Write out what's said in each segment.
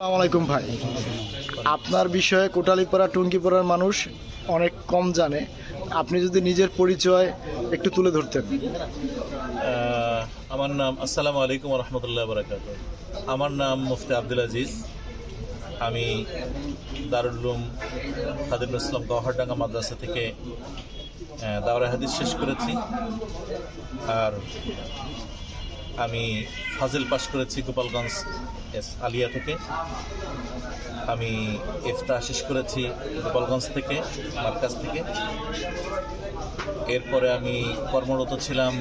আসসালামু আলাইকুম ভাই। আপনার বিষয়ে কোটালীপাড়া, টুঙ্গিপাড়ার মানুষ অনেক কম জানে। আপনি যদি নিজের পরিচয় একটু তুলে ধরতেন। আমার নাম, আসসালামু আলাইকুম রহমতুল্লাহ বরাকাত আমার নাম মুফতি আব্দুল আজিজ। আমি দারুল্লুম খাদিম ইসলাম গহরডাঙ্গা মাদ্রাসা থেকে দাওরা হাদিস শেষ করেছি। আর আমি ফাজিল পাস করেছি গোপালগঞ্জ এস আলিয়া থেকে। আমি এফতা শেষ করেছি গোপালগঞ্জ থেকে, মার্কাজ থেকে। এরপরে আমি কর্মরত ছিলাম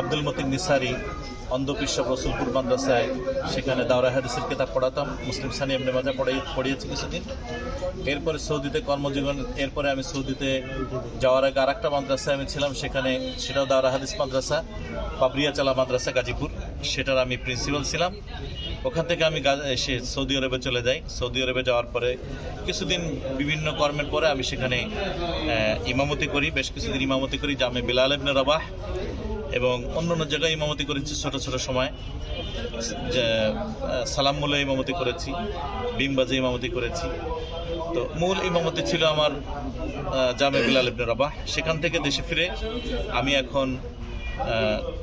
আব্দুল মতিন নিসারি অন্ধবিশ্ব রসুলপুর মাদ্রাসায় সেখানে দাওরা হাদিসের কিতাব পড়াতাম। মুসলিম সানি এমনি মাজা পড়াই, পড়িয়েছি কিছুদিন। এরপরে সৌদিতে কর্মজীবন, এরপরে আমি সৌদিতে যাওয়ার আগে আরেকটা মাদ্রাসায় আমি ছিলাম, সেখানে সেটাও দাওরা হাদিস মাদ্রাসা, পাবরিয়াচালা মাদ্রাসা, গাজীপুর। সেটার আমি প্রিন্সিপাল ছিলাম। ওখান থেকে আমি এসে সৌদি আরবে চলে যাই। সৌদি আরবে যাওয়ার পরে কিছুদিন বিভিন্ন কর্মের পরে আমি সেখানে ইমামতি করি, বেশ কিছুদিন ইমামতি করি, জামে বিলাল ইবনে রবাহ। এবং অন্য অন্য জায়গায় ইমামতি করেছি ছোট ছোট সময়। যে, সালাম মূলে ইমামতি করেছি বিমবাজে ইমামতি করেছি। তো মূল ইমামতি ছিল আমার জামে বিলাল ইবনে রবাহ। সেখান থেকে দেশে ফিরে আমি এখন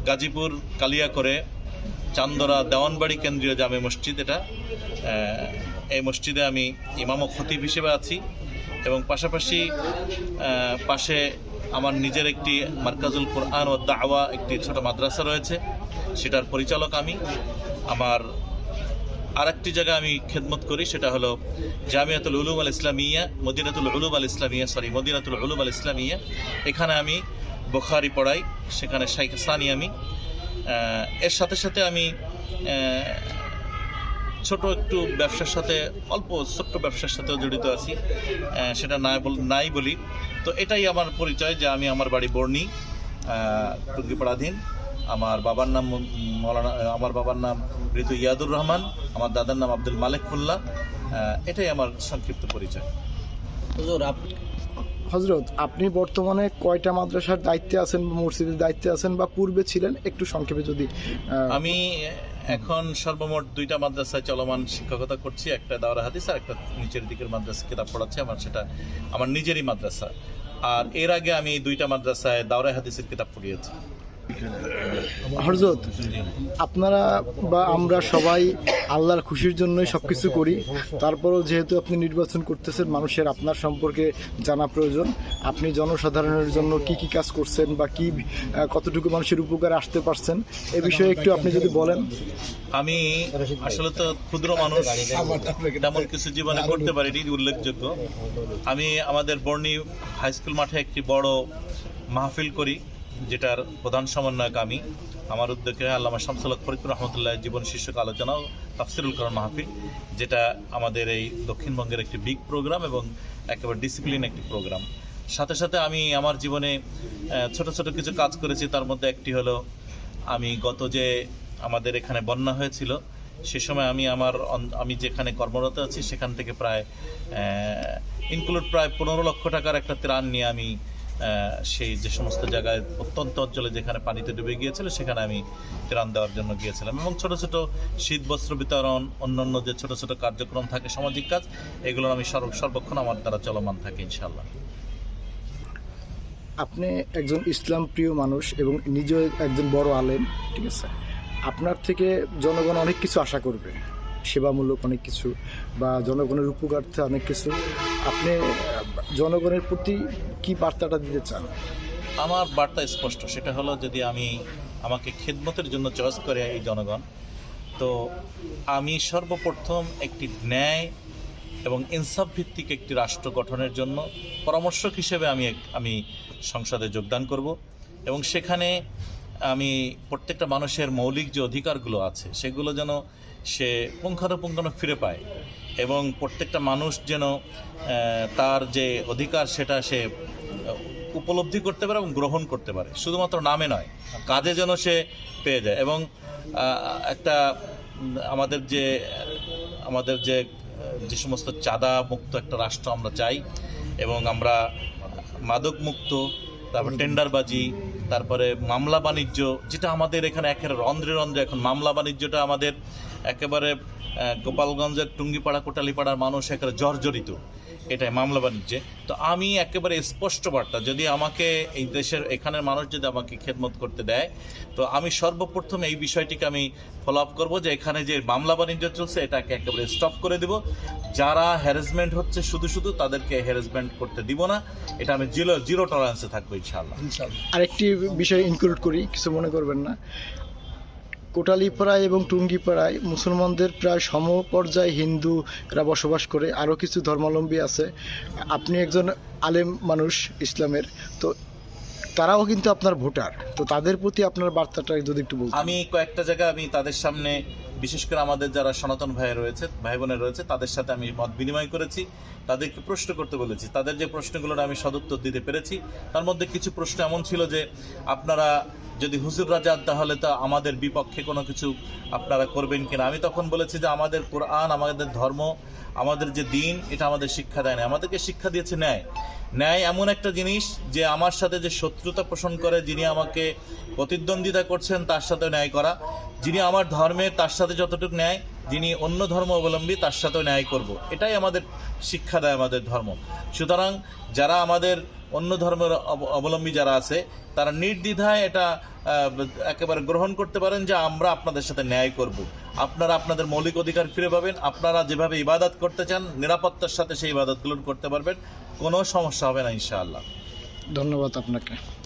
গাজীপুর কালিয়া করে চান্দরা দেওয়ানবাড়ি কেন্দ্রীয় জামে মসজিদ এটা এই মসজিদে আমি ইমাম ও খতিব হিসেবে আছি। এবং পাশাপাশি পাশে আমার নিজের একটি মার্কাজুল কোরআন ও দাওয়া, একটি ছোট মাদ্রাসা রয়েছে। সেটার পরিচালক আমি। আমার আরেকটি জায়গায় আমি খেদমত করি, সেটা হলো জামিয়াতুল উলুম আল ইসলামিয়া, মদিনাতুল উলুম আল ইসলামিয়া সরি মদিনাতুল উলুম আল ইসলামিয়া। এখানে আমি বোখারি পড়াই, সেখানে শাইখ সানি আমি। এর সাথে সাথে আমি ছোট একটু ব্যবসার সাথে, অল্প ছোট্ট ব্যবসার সাথেও জড়িত আছি। সেটা বল- নাই বলি। তো এটাই আমার পরিচয় যে আমি আমার বাড়ি বর্ণি টুঙ্গিপাড়াধীন। আমার বাবার নাম মৌলানা আমার বাবার নাম ঋতু ইয়াদুর রহমান আমার দাদার নাম আব্দুল মালিক ফুল্লা এটাই আমার সংক্ষিপ্ত পরিচয়। হজরত আপনি বর্তমানে কয়টা মাদ্রাসার দায়িত্বে আছেন মসজিদের দায়িত্বে আছেন বা পূর্বে ছিলেন? একটু সংক্ষেপে যদি আমি এখন সর্বমোট দুইটা মাদ্রাসায় চলমান শিক্ষকতা করছি, একটা দাওরা হাদিস আর একটা নিচের দিকের মাদ্রাসা কিতাব পড়াচ্ছি, আমার সেটা আমার নিজেরই মাদ্রাসা। আর এর আগে আমি দুইটা মাদ্রাসায় দাওরা হাদিসের কিতাব পড়িয়েছি। হরজত, আপনারা বা আমরা সবাই আল্লাহর খুশির জন্যই সব কিছু করি। তারপরও যেহেতু আপনি নির্বাচন করতেছেন, মানুষের আপনার সম্পর্কে জানা প্রয়োজন। আপনি জনসাধারণের জন্য কি কি কাজ করছেন বা কি কতটুকু মানুষের উপকারে আসতে পারছেন, এ বিষয়ে একটু আপনি যদি বলেন। আমি আসলে তো ক্ষুদ্র মানুষ, তেমন কিছু জীবনে করতে পারিনি, উল্লেখযোগ্য। আমি আমাদের বর্ণি হাই স্কুল মাঠে একটি বড় মাহফিল করি। যেটার প্রধান সমন্বয়ক আমি আমার উদ্যোগে আল্লামা শামসুল ফরিকুর রহমতুল্লাহ জীবন শীর্ষক আলোচনা তাফসিরুল করণ মাহফিল, যেটা আমাদের এই দক্ষিণবঙ্গের একটি বিগ প্রোগ্রাম এবং একেবারে ডিসিপ্লিন একটি প্রোগ্রাম সাথে সাথে আমি আমার জীবনে ছোট ছোট কিছু কাজ করেছি, তার মধ্যে একটি হলো আমি গত যে আমাদের এখানে বন্যা হয়েছিল, সে সময় আমি আমার আমি যেখানে কর্মরত আছি, সেখান থেকে প্রায় ইনক্লুড প্রায় পনেরো লক্ষ টাকার একটা ত্রাণ নিয়ে আমি সেই যে সমস্ত জায়গায় অত্যন্ত অঞ্চলে যেখানে পানিতে ডুবে গিয়েছিল, সেখানে আমি ত্রাণ দেওয়ার জন্য গিয়েছিলাম। এবং ছোট ছোট শীত, বস্ত্র বিতরণ, অন্যান্য যে ছোট ছোট কার্যক্রম থাকে, সামাজিক কাজ এগুলো আমি সর্ব সর্বক্ষণ আমার দ্বারা চলমান থাকে ইনশাল্লাহ আপনি একজন ইসলাম প্রিয় মানুষ এবং নিজেও একজন বড় আলেম, ঠিক আছে? আপনার থেকে জনগণ অনেক কিছু আশা করবে, সেবামূলক অনেক কিছু বা জনগণের উপকার্থে অনেক কিছু। আপনি জনগণের প্রতি কি বার্তাটা দিতে চান? আমার বার্তা স্পষ্ট, সেটা হলো যদি আমি আমাকে খেদমতের জন্য চয়েস করে এই জনগণ, তো আমি সর্বপ্রথম একটি ন্যায় এবং ইনসাফ ভিত্তিক একটি রাষ্ট্র গঠনের জন্য পরামর্শক হিসেবে আমি আমি সংসদে যোগদান করব এবং সেখানে আমি প্রত্যেকটা মানুষের মৌলিক যে অধিকারগুলো আছে, সেগুলো যেন সে পুঙ্খানুপুঙ্খানু ফিরে পায়। এবং প্রত্যেকটা মানুষ যেন তার যে অধিকার সেটা সে উপলব্ধি করতে পারে এবং গ্রহণ করতে পারে। শুধুমাত্র নামে নয়, কাজে যেন সে পেয়ে যায়। এবং একটা আমাদের যে আমাদের যে যে সমস্ত চাঁদা মুক্ত একটা রাষ্ট্র আমরা চাই, এবং আমরা মাদক মুক্ত তারপর টেন্ডারবাজি, তারপরে মামলা বাণিজ্য, যেটা আমাদের এখানে একের রন্ধ্রে রন্ধ্রে, এখন মামলা বাণিজ্যটা আমাদের একেবারে গোপালগঞ্জের টুঙ্গিপাড়া, কোটালিপাড়ার মানুষ একেবারে জর্জরিত। এটাই মামলা বাণিজ্যে। তো আমি একেবারে স্পষ্ট বার্তা, যদি আমাকে এই দেশের, এখানের মানুষ যদি আমাকে খেদমত করতে দেয়, তো আমি সর্বপ্রথম এই বিষয়টিকে আমি ফলো আপ করব যে এখানে যে মামলা বাণিজ্য চলছে, এটাকে একেবারে স্টপ করে দিব। যারা হ্যারাসমেন্ট হচ্ছে শুধু শুধু, তাদেরকে হ্যারাসমেন্ট করতে দিব না। এটা আমি জিরো জিরো টলারেন্সে থাকব, ইনশাআল্লাহ। আরেকটি বিষয় ইনক্লুড করি, কিছু মনে করবেন না। কোটালীপাড়ায় এবং টুঙ্গিপাড়ায় মুসলমানদের প্রায় সমপর্যায়ে হিন্দুরা বসবাস করে, আরও কিছু ধর্মাবলম্বী আছে। আপনি একজন আলেম মানুষ ইসলামের, তো তারাও কিন্তু আপনার ভোটার। তো তাদের প্রতি আপনার বার্তাটা যদি একটু বলতেন। আমি কয়েকটা জায়গায় আমি তাদের সামনে, বিশেষ করে আমাদের যারা সনাতন ভাই রয়েছে ভাই বোনের রয়েছে, তাদের সাথে আমি মত বিনিময় করেছি। তাদেরকে প্রশ্ন করতে বলেছি। তাদের যে প্রশ্নগুলোর আমি সদুত্তর দিতে পেরেছি, তার মধ্যে কিছু প্রশ্ন এমন ছিল যে, আপনারা যদি হুজুর যান তাহলে তো আমাদের বিপক্ষে কোনো কিছু আপনারা করবেন কিনা? আমি তখন বলেছি যে আমাদের কোরআন, আমাদের ধর্ম, আমাদের যে দিন, এটা আমাদের শিক্ষা দেয় না আমাদেরকে শিক্ষা দিয়েছে ন্যায়। ন্যায় এমন একটা জিনিস যে আমার সাথে যে শত্রুতা পোষণ করে, যিনি আমাকে প্রতিদ্বন্দ্বিতা করছেন, তার সাথে ন্যায় করা। যিনি আমার ধর্মের তার সাথে যতটুকু ন্যায় যিনি অন্য ধর্ম অবলম্বী, তার সাথেও ন্যায় করব। এটাই আমাদের শিক্ষা দেয় আমাদের ধর্ম। সুতরাং যারা আমাদের অন্য ধর্মের অব- অবলম্বী যারা আছে, তারা নির্দ্বিধায় এটা একেবারে গ্রহণ করতে পারেন যে আমরা আপনাদের সাথে ন্যায় করব। আপনারা আপনাদের মৌলিক অধিকার ফিরে পাবেন, আপনারা যেভাবে ইবাদত করতে চান, নিরাপত্তার সাথে সেই ইবাদতগুলো করতে পারবেন, কোনো সমস্যা হবে না ইনশাআল্লাহ। ধন্যবাদ আপনাকে।